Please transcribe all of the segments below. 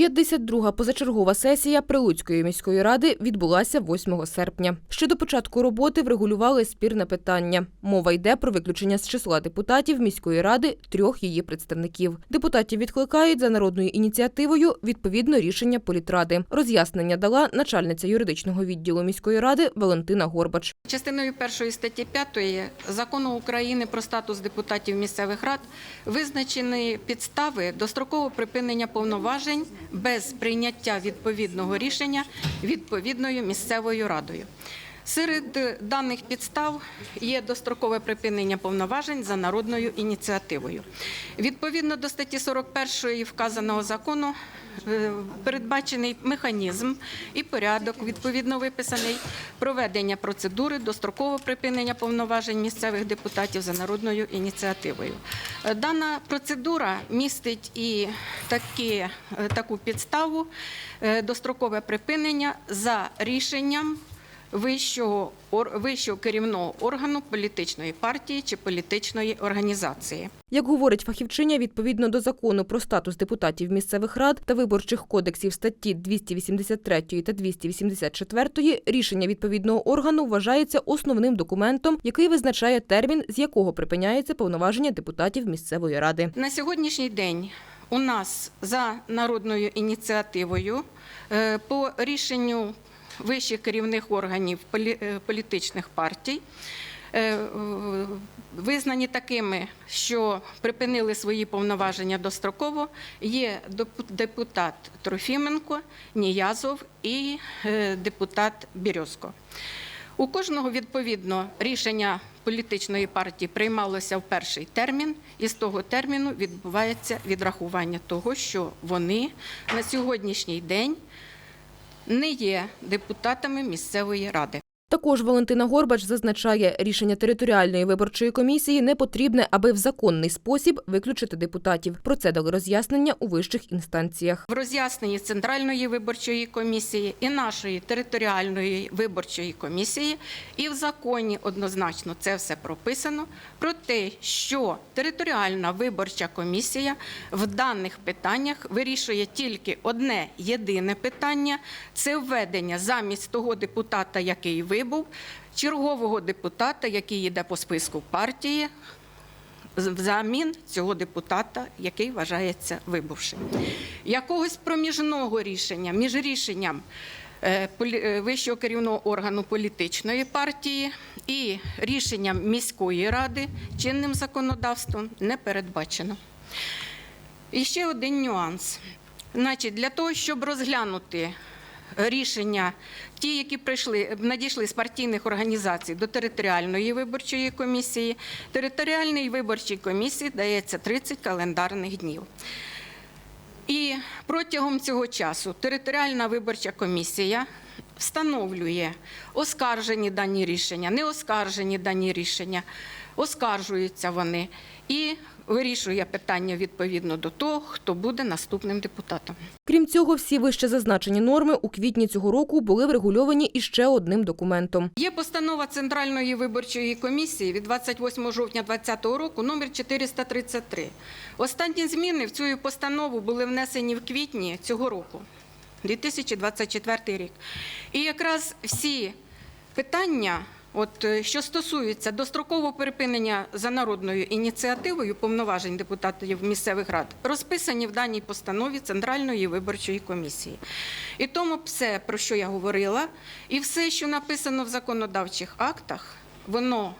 52-га позачергова сесія Прилуцької міської ради відбулася 8 серпня. Ще до початку роботи врегулювали спірне питання. Мова йде про виключення з числа депутатів міської ради трьох її представників. Депутатів відкликають за народною ініціативою відповідно рішення політради. Роз'яснення дала начальниця юридичного відділу міської ради Валентина Горбач. Частиною першої статті 5 закону України про статус депутатів місцевих рад визначені підстави дострокового припинення повноважень без прийняття відповідного рішення відповідною місцевою радою. Серед даних підстав є дострокове припинення повноважень за народною ініціативою. Відповідно до статті 41 вказаного закону е, передбачений механізм і порядок, відповідно виписаний проведення процедури дострокового припинення повноважень місцевих депутатів за народною ініціативою. Е, Дана процедура містить і такі, е, таку підставу дострокове припинення за рішенням вищого, ор- вищого керівного органу політичної партії чи політичної організації. Як говорить фахівчиня, відповідно до закону про статус депутатів місцевих рад та виборчих кодексів статті 283 та 284, рішення відповідного органу вважається основним документом, який визначає термін, з якого припиняється повноваження депутатів місцевої ради. На сьогоднішній день у нас за народною ініціативою е, по рішенню вищих керівних органів е, політичних партій е, визнані такими, що припинили свої повноваження достроково, є депутат Трофіменко, Ніязов і е, депутат Бірьозко. У кожного відповідно рішення політичної партії приймалося в перший термін, і з того терміну відбувається відрахування того, що вони на сьогоднішній день не є депутатами місцевої ради. Також Валентина Горбач зазначає, рішення територіальної виборчої комісії не потрібне, аби в законний спосіб виключити депутатів. Про це дали роз'яснення у вищих інстанціях. В роз'ясненні Центральної виборчої комісії і нашої територіальної виборчої комісії, і в законі однозначно це все прописано про те, що територіальна виборча комісія в даних питаннях вирішує тільки одне єдине питання це введення замість того депутата, який вибув, чергового депутата, який йде по списку партії, взамін цього депутата, який вважається вибувшим. Якогось проміжного рішення між рішенням е, е, вищого керівного органу політичної партії і рішенням міської ради чинним законодавством не передбачено. І ще один нюанс. Значить, для того, щоб розглянути рішення, ті, які прийшли, надійшли з партійних організацій до територіальної виборчої комісії, територіальній виборчій комісії дається 30 календарних днів. І протягом цього часу територіальна виборча комісія встановлює оскаржені дані рішення, не оскаржені дані рішення, оскаржуються вони. І вирішує питання відповідно до того, хто буде наступним депутатом. Крім цього, всі вище зазначені норми у квітні цього року були врегульовані іще одним документом. Є постанова Центральної виборчої комісії від 28 жовтня 2020 року номер 433. Останні зміни в цю постанову були внесені в квітні цього року, 2024 рік. І якраз всі питання, от, е, що стосуються дострокового припинення за народною ініціативою повноважень депутатів місцевих рад, розписані в даній постанові Центральної виборчої комісії. І тому все, про що я говорила, і все, що написано в законодавчих актах, воно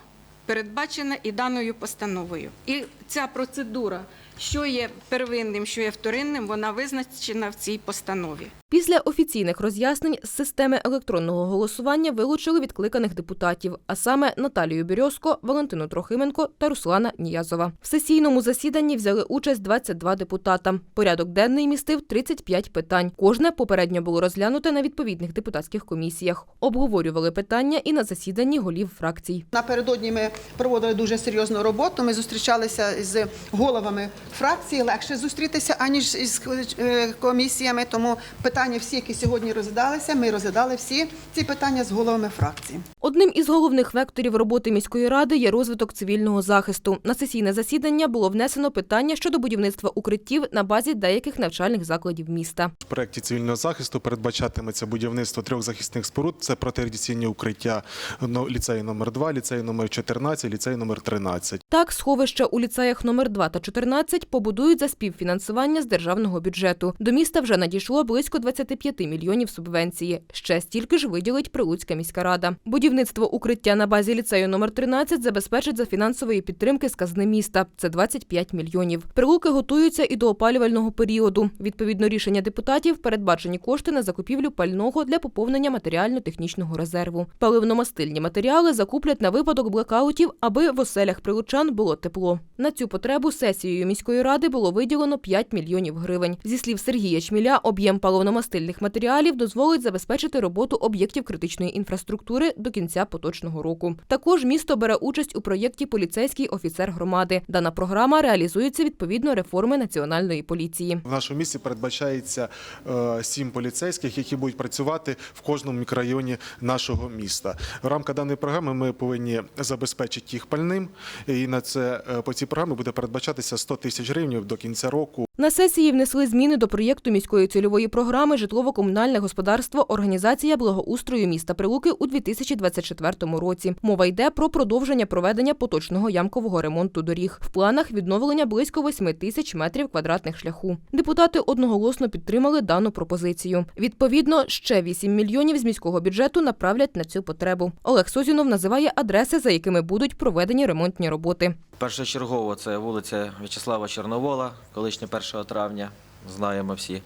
передбачене і даною постановою. І ця процедура, що є первинним, що є вторинним, вона визначена в цій постанові. Після офіційних роз'яснень з системи електронного голосування вилучили відкликаних депутатів, а саме Наталію Бірьозко, Валентину Трохименко та Руслана Ніязова. В сесійному засіданні взяли участь 22 депутата. Порядок денний містив 35 питань. Кожне попередньо було розглянуте на відповідних депутатських комісіях. Обговорювали питання і на засіданні голів фракцій. Напередодні ми проводили дуже серйозну роботу. Ми зустрічалися з головами фракції. Легше зустрітися аніж із е, комісіями. Тому питання питання, всі, які сьогодні розглядалися, ми розглядали всі ці питання з головами фракції. Одним із головних векторів роботи міської ради є розвиток цивільного захисту. На сесійне засідання було внесено питання щодо будівництва укриттів на базі деяких навчальних закладів міста. В проєкті цивільного захисту передбачатиметься будівництво трьох захисних споруд. Це протирадіаційні укриття ну, ліцею номер 2 ліцею номер 14, ліцею номер 13. Так, сховища у ліцеях номер 2 та 14 побудують за співфінансування з державного бюджету. До міста вже надійшло близько 25 мільйонів субвенції. Ще стільки ж виділить Прилуцька міська рада. Будівництво укриття на базі ліцею номер 13 забезпечить за фінансової підтримки з казни міста. Це 25 мільйонів. Прилуки готуються і до опалювального періоду. Відповідно рішення депутатів передбачені кошти на закупівлю пального для поповнення матеріально-технічного резерву. Паливно-мастильні матеріали закуплять на випадок блекаутів, аби в оселях прилучан було тепло. На цю потребу сесією міської ради було виділено 5 мільйонів гривень. Зі слів Сергія Чміля, об'єм паливно-мастильних матеріалів дозволить забезпечити роботу об'єктів критичної інфраструктури до кінця поточного року. Також місто бере участь у проєкті Поліцейський офіцер громади. Дана програма реалізується відповідно реформи національної поліції. В нашому місті передбачається е, сім поліцейських, які будуть працювати в кожному мікрорайоні нашого міста. В рамках даної програми ми повинні забезпечити їх пальним, і на це е, по цій програмі буде передбачатися 100 тисяч гривень до кінця року. На сесії внесли зміни до проєкту міської цільової програми Житлово-комунальне господарство Організація благоустрою міста Прилуки у 2024 році. Мова йде про продовження проведення поточного ямкового ремонту доріг. В планах відновлення близько 8 тисяч метрів квадратних шляху. Депутати одноголосно підтримали дану пропозицію. Відповідно, ще 8 мільйонів з міського бюджету направлять на цю потребу. Олег Созінов називає адреси, за якими будуть проведені ремонтні роботи. Першочергово це вулиця В'ячеслава Чорновола, колишня 1 травня, знаємо всі.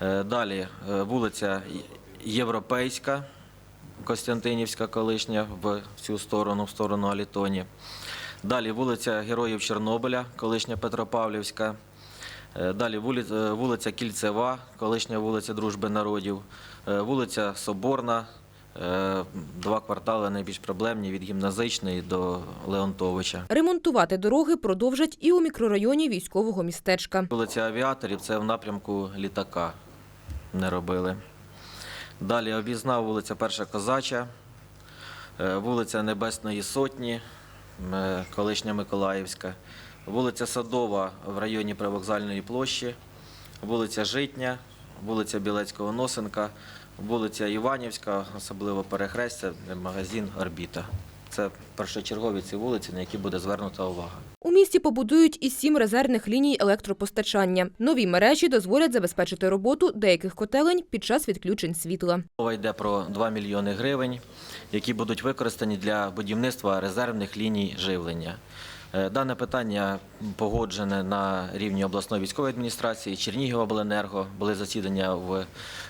Е, Далі е, вулиця Європейська, Костянтинівська, колишня, в цю сторону, в сторону Алітоні. Далі вулиця Героїв Чорнобиля, колишня Петропавлівська. Е, Далі вулиця, Кільцева, колишня вулиця Дружби народів, вулиця Соборна, два квартали найбільш проблемні від гімназичної до Леонтовича. Ремонтувати дороги продовжать і у мікрорайоні військового містечка. Вулиця авіаторів це в напрямку літака не робили. Далі об'їзна вулиця Перша Козача, е, вулиця Небесної Сотні, е, колишня Миколаївська, вулиця Садова в районі Привокзальної площі, вулиця Житня, вулиця Білецького Носенка, вулиця Іванівська, особливо перехрестя, магазин Орбіта. Це першочергові ці вулиці, на які буде звернута увага. У місті побудують і сім резервних ліній електропостачання. Нові мережі дозволять забезпечити роботу деяких котелень під час відключень світла. Мова йде про 2 мільйони гривень, які будуть використані для будівництва резервних ліній живлення. Е, Дане питання погоджене на рівні обласної військової адміністрації, Чернігівобленерго. Були засідання в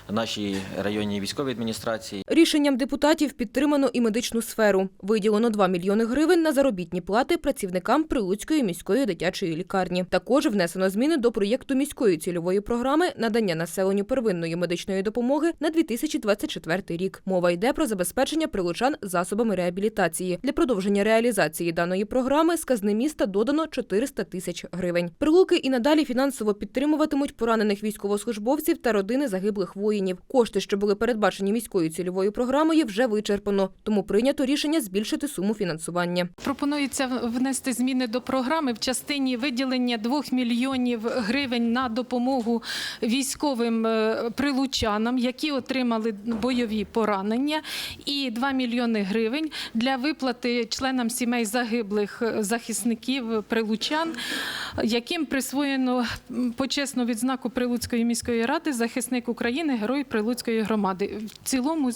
нашій районній військовій адміністрації. Рішенням депутатів підтримано і медичну сферу. Виділено 2 мільйони гривень на заробітні плати працівникам Прилуцької міської дитячої лікарні. Також внесено зміни до проєкту міської цільової програми надання населенню первинної медичної допомоги на 2024 рік. Мова йде про забезпечення прилучан засобами реабілітації. Для продовження реалізації даної програми з казни міста додано 400 тисяч гривень. Прилуки і надалі фінансово підтримуватимуть поранених військовослужбовців та родини загиблих воїнів. Кошти, що були передбачені міською цільовою програмою, вже вичерпано. Тому прийнято рішення збільшити суму фінансування. Пропонується внести зміни до програми в частині виділення 2 мільйонів гривень на допомогу військовим е, прилучанам, які отримали бойові поранення, і 2 мільйони гривень для виплати членам сімей загиблих е, захисників прилучан, яким присвоєно почесну відзнаку Прилуцької міської ради захисник України, герой Прилуцької громади. В цілому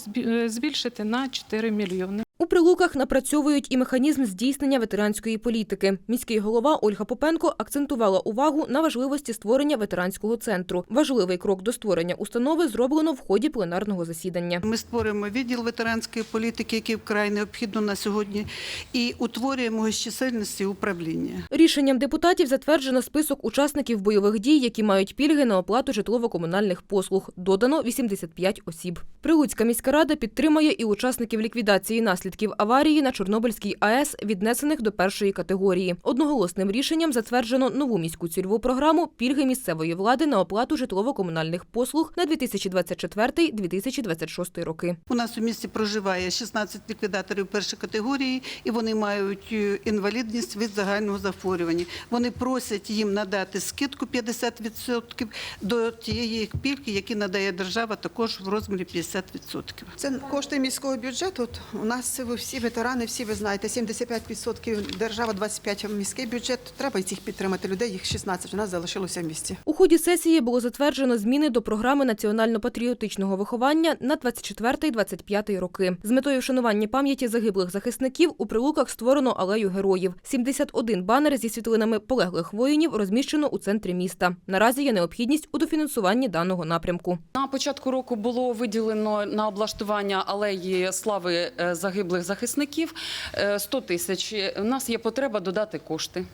збільшити на 4 мільйони. У прилуках напрацьовують і механізм здійснення ветеранської політики. Міський голова Ольга Попенко акцентувала увагу на важливості створення ветеранського центру. Важливий крок до створення установи зроблено в ході пленарного засідання. Ми створюємо відділ ветеранської політики, який вкрай необхідно на сьогодні, і утворюємо з чисельності управління. Рішенням депутатів затверджено список учасників бойових дій, які мають пільги на оплату житлово-комунальних послуг. Додано 85 осіб. Прилуцька міська рада підтримує і учасників ліквідації наслідків наслідків аварії на Чорнобильській АЕС, віднесених до першої категорії. Одноголосним рішенням затверджено нову міську цільову програму пільги місцевої влади на оплату житлово-комунальних послуг на 2024-2026 роки. У нас у місті проживає 16 ліквідаторів першої категорії, і вони мають е, інвалідність від загального захворювання. Вони просять їм надати скидку 50% до тієї пільги, які надає держава, також в розмірі 50%. Це кошти міського бюджету. От У нас ви всі ветерани, всі ви знаєте, 75% держава, 25% міський бюджет. Треба цих підтримати людей, їх 16 у нас залишилося в місті. У ході сесії було затверджено зміни до програми національно-патріотичного виховання на 24-25 роки. З метою вшанування пам'яті загиблих захисників у прилуках створено алею героїв. 71 банер зі світлинами полеглих воїнів розміщено у центрі міста. Наразі є необхідність у дофінансуванні даного напрямку. На початку року було виділено на облаштування алеї слави е, загиблих захисників е, 100 тисяч. У нас є потреба додати кошти.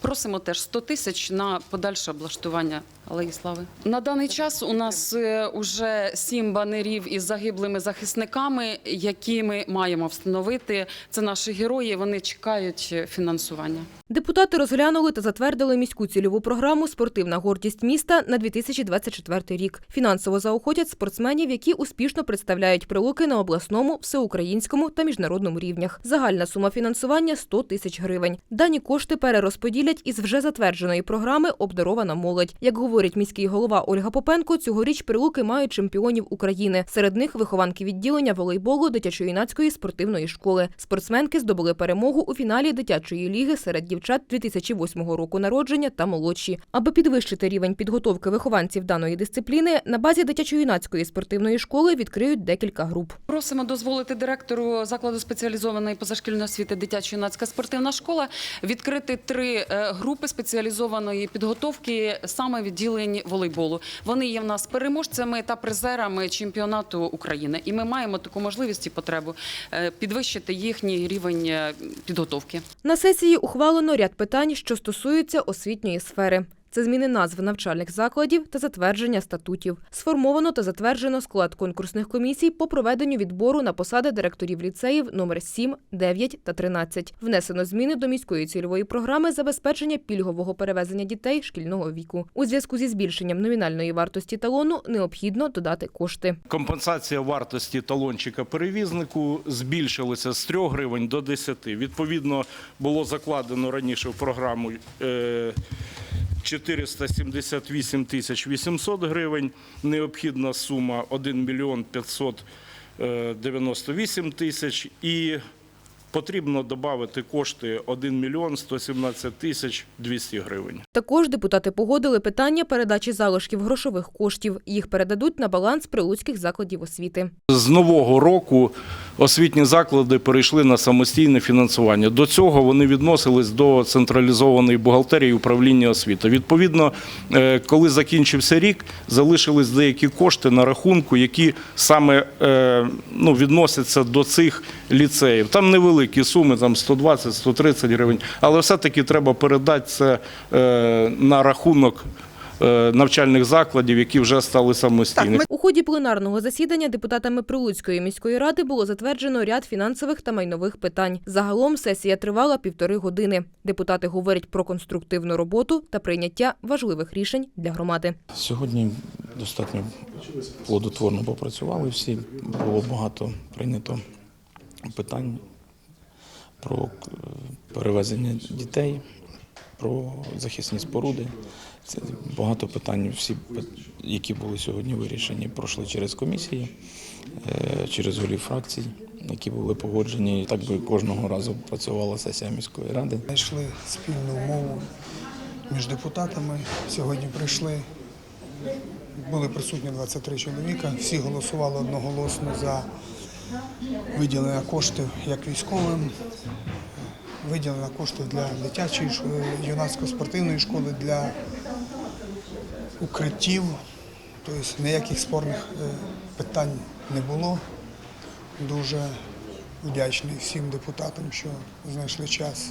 Просимо теж 100 тисяч на подальше облаштування алеї слави. На даний час у нас вже сім банерів із загиблими захисниками, які ми маємо встановити. Це наші герої. Вони чекають фінансування. Депутати розглянули та затвердили міську цільову програму Спортивна гордість міста на 2024 рік. Фінансово заохотять спортсменів, які успішно представляють прилуки на обласному, всеукраїнському та міжнародному рівнях. Загальна сума фінансування 100 тисяч гривень. Дані кошти перерозподілять із вже затвердженої програми Обдарована молодь. Як говорить міський голова Ольга Попенко, цьогоріч прилуки мають чемпіонів України. Серед них вихованки відділення волейболу дитячо-юнацької спортивної школи. Спортсменки здобули перемогу у фіналі дитячої ліги серед дівчат 2008 року народження та молодші. Аби підвищити рівень підготовки вихованців даної дисципліни, на базі дитячо-юнацької спортивної школи відкриють декілька груп. Просимо дозволити директору закладу спеціалізованої позашкільної освіти дитячо-юнацька спортивна школа відкрити три е, групи спеціалізованої підготовки саме відділень волейболу. Вони є в нас переможцями та призерами чемпіонату України, і ми маємо таку можливість і потребу е, підвищити їхній рівень е, підготовки. На сесії ухвалено ряд питань, що стосуються освітньої сфери. Це зміни назв навчальних закладів та затвердження статутів. Сформовано та затверджено склад конкурсних комісій по проведенню відбору на посади директорів ліцеїв номер 7, 9 та 13. Внесено зміни до міської цільової програми забезпечення пільгового перевезення дітей шкільного віку. У зв'язку зі збільшенням номінальної вартості талону необхідно додати кошти. Компенсація вартості талончика перевізнику збільшилася з 3 гривень до 10. Відповідно, було закладено раніше в програму е, 478 тисяч 800 гривень. Необхідна сума 1 мільйон 598 тисяч. І потрібно додати кошти 1 мільйон 117 тисяч 200 гривень. Також депутати погодили питання передачі залишків грошових коштів. Їх передадуть на баланс прилуцьких закладів освіти. З нового року освітні заклади перейшли на самостійне фінансування. До цього вони відносились до централізованої бухгалтерії управління освіти. Відповідно, е, коли закінчився рік, залишились деякі кошти на рахунку, які саме е, ну, відносяться до цих ліцеїв. Там невеликі суми, там 120-130 гривень, але все-таки треба передати це е, на рахунок е, навчальних закладів, які вже стали самостійними. ми- У ході пленарного засідання депутатами Прилуцької міської ради було затверджено ряд фінансових та майнових питань. Загалом сесія тривала півтори години. Депутати говорять про конструктивну роботу та прийняття важливих рішень для громади. Сьогодні достатньо плодотворно попрацювали всі. Було багато прийнято питань про е, перевезення дітей, про захисні споруди. Це багато питань, всі, які були сьогодні вирішені, пройшли через комісії, е, через голів фракцій, які були погоджені. Так би кожного разу працювала сесія міської ради. знайшли спільну мову між депутатами. Сьогодні прийшли, були присутні 23 чоловіка. Всі голосували одноголосно за виділення коштів як військовим, виділення коштів для дитячої ш- юнацько-спортивної школи, для укриттів. Тобто ніяких спорних е, питань не було. Дуже вдячний всім депутатам, що знайшли час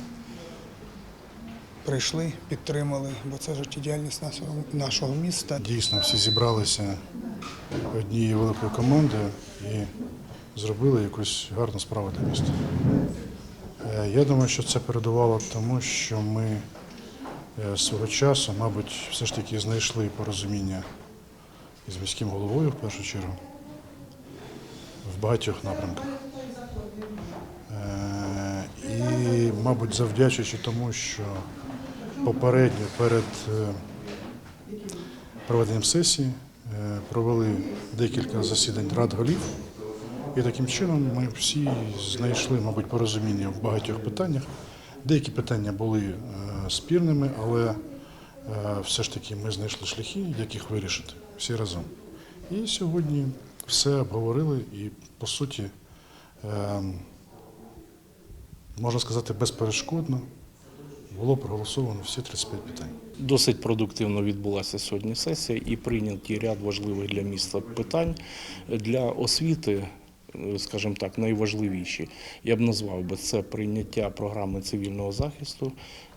прийшли, підтримали, бо це життєдіяльність нашого, нашого міста. Дійсно, всі зібралися однією великою командою і зробили якусь гарну справу для міста. Е, Я думаю, що це передувало тому, що ми е, свого часу, мабуть, все ж таки знайшли порозуміння із міським головою в першу чергу в багатьох напрямках. Е, І, мабуть, завдячуючи тому, що попередньо перед проведенням сесії провели декілька засідань рад голів. І таким чином ми всі знайшли, мабуть, порозуміння в багатьох питаннях. Деякі питання були е, спірними, але е, все ж таки ми знайшли шляхи, як їх вирішити всі разом. І сьогодні все обговорили і, по суті, е, можна сказати, безперешкодно було проголосовано всі 35 питань. Досить продуктивно відбулася сьогодні сесія і прийняті ряд важливих для міста питань для освіти. Е, Скажімо так, найважливіші. Я б назвав би це прийняття програми цивільного захисту.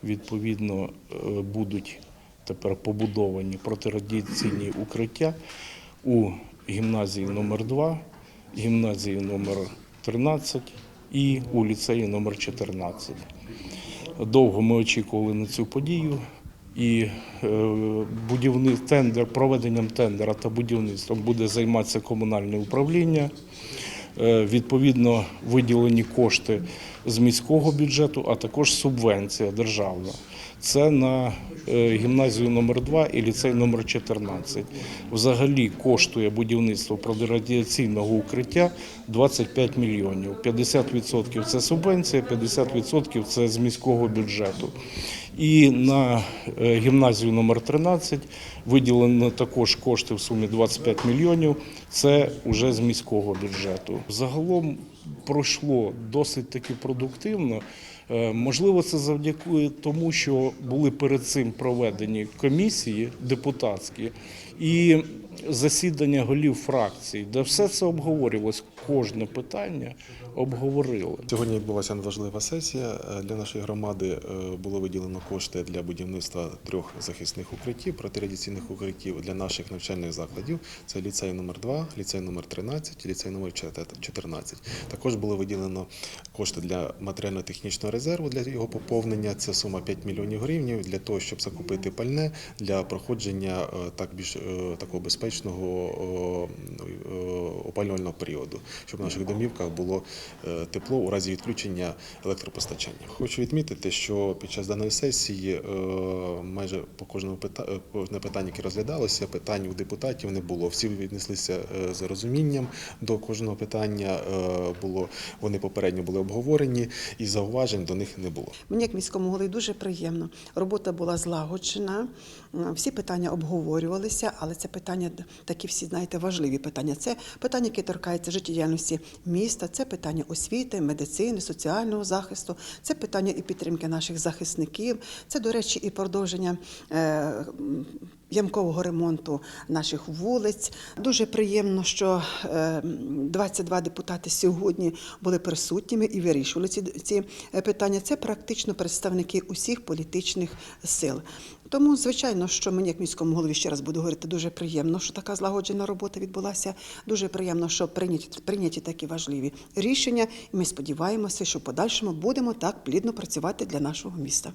Відповідно, е, будуть тепер побудовані протирадіаційні укриття у гімназії номер 2 гімназії номер 13 і у ліцеї номер 14. Довго ми очікували на цю подію. І е, будівний тендер, проведенням тендера та будівництвом буде займатися комунальне управління. Е, Відповідно, виділені кошти з міського бюджету, а також субвенція державна. Це на е, гімназію номер 2 і ліцей номер 14. Взагалі коштує будівництво протирадіаційного укриття 25 мільйонів. 50% це субвенція, 50% це з міського бюджету. І на е, гімназію номер 13 виділено також кошти в сумі 25 мільйонів. Це вже з міського бюджету. Загалом пройшло досить таки продуктивно. Е, Можливо, це завдяки тому, що були перед цим проведені комісії депутатські і засідання голів фракцій, де все це обговорювалось, кожне питання обговорили. Сьогодні відбулася важлива сесія. Е, Для нашої громади е, було виділено кошти для будівництва трьох захисних укриттів, протирадіаційних укриттів для наших навчальних закладів. Це ліцей номер 2 ліцей номер 13 ліцей номер 14. Також було виділено кошти для матеріально-технічного резерву для його поповнення. Це сума 5 мільйонів гривень для того, щоб закупити пальне для проходження е, так більш такого безпечного опалювального періоду, щоб в наших домівках було е, тепло у разі відключення електропостачання. Хочу відмітити, що під час даної сесії е, майже по кожному пита- е, кожне питання, яке розглядалося, питань у депутатів не було. Всі віднеслися з розумінням до кожного питання. Було вони попередньо були обговорені, і зауважень до них не було. Мені як міському голові дуже приємно. Робота була злагоджена, всі питання обговорювалися, але це питання такі всі, знаєте, важливі питання. Це питання, які торкаються життєдіяльності міста, це питання освіти, медицини, соціального захисту, це питання і підтримки наших захисників. Це, до речі, і продовження. е, Ямкового ремонту наших вулиць. Дуже приємно, що е, 22 депутати сьогодні були присутніми і вирішували ці, ці е, питання. Це практично представники усіх політичних сил. Тому, звичайно, що мені, як міському голові, ще раз буду говорити, дуже приємно, що така злагоджена робота відбулася. Дуже приємно, що прийняті, прийняті такі важливі рішення. І ми сподіваємося, що в подальшому будемо так плідно працювати для нашого міста.